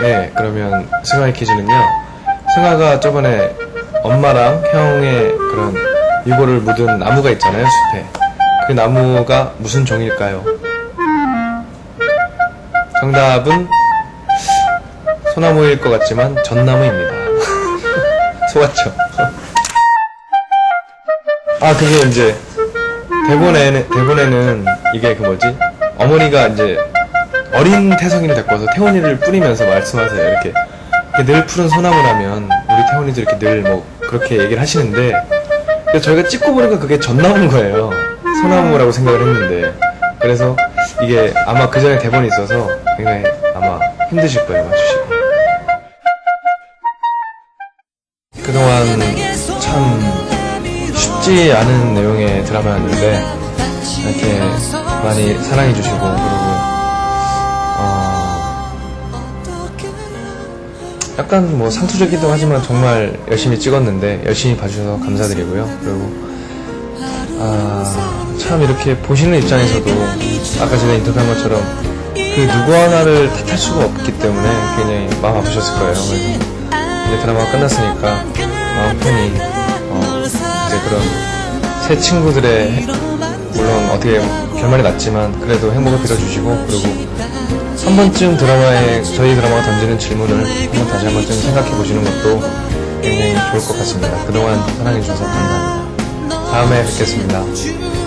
네, 그러면 승화의 퀴즈는요. 승화가 저번에 엄마랑 형의 그런 유골을 묻은 나무가 있잖아요, 숲에. 그 나무가 무슨 종일까요? 정답은 소나무일 것 같지만 전나무입니다. 속았죠? 아, 그게 이제 대본에는, 대본에는 이게 그 뭐지? 어머니가 이제 어린 태성이를 데리고 와서 태원이를 뿌리면서 말씀하세요. 이렇게, 이렇게 늘 푸른 소나무라면 우리 태원이도 이렇게 늘 뭐 그렇게 얘기를 하시는데 저희가 찍고 보니까 그게 전나무인 거예요. 소나무라고 생각을 했는데 그래서 이게 아마 그 전에 대본이 있어서 굉장히 아마 힘드실 거예요 맞추시고 그동안 참 쉽지 않은 내용의 드라마였는데 이렇게 많이 사랑해 주시고 그리고 약간 뭐 상투적이기도 하지만 정말 열심히 찍었는데 열심히 봐주셔서 감사드리고요. 그리고 아 참 이렇게 보시는 입장에서도 아까 제가 인터뷰한 것처럼 그 누구 하나를 탓할 수가 없기 때문에 굉장히 마음 아프셨을 거예요. 그래서 이제 드라마가 끝났으니까 마음 편히 어, 이제 그런 새 친구들의 물론 어떻게 결말이 났지만 그래도 행복을 빌어주시고 그리고 한 번쯤 드라마에 저희 드라마가 던지는 질문을 한번 다시 한 번쯤 생각해 보시는 것도 굉장히 좋을 것 같습니다. 그동안 사랑해 주셔서 감사합니다. 다음에 뵙겠습니다.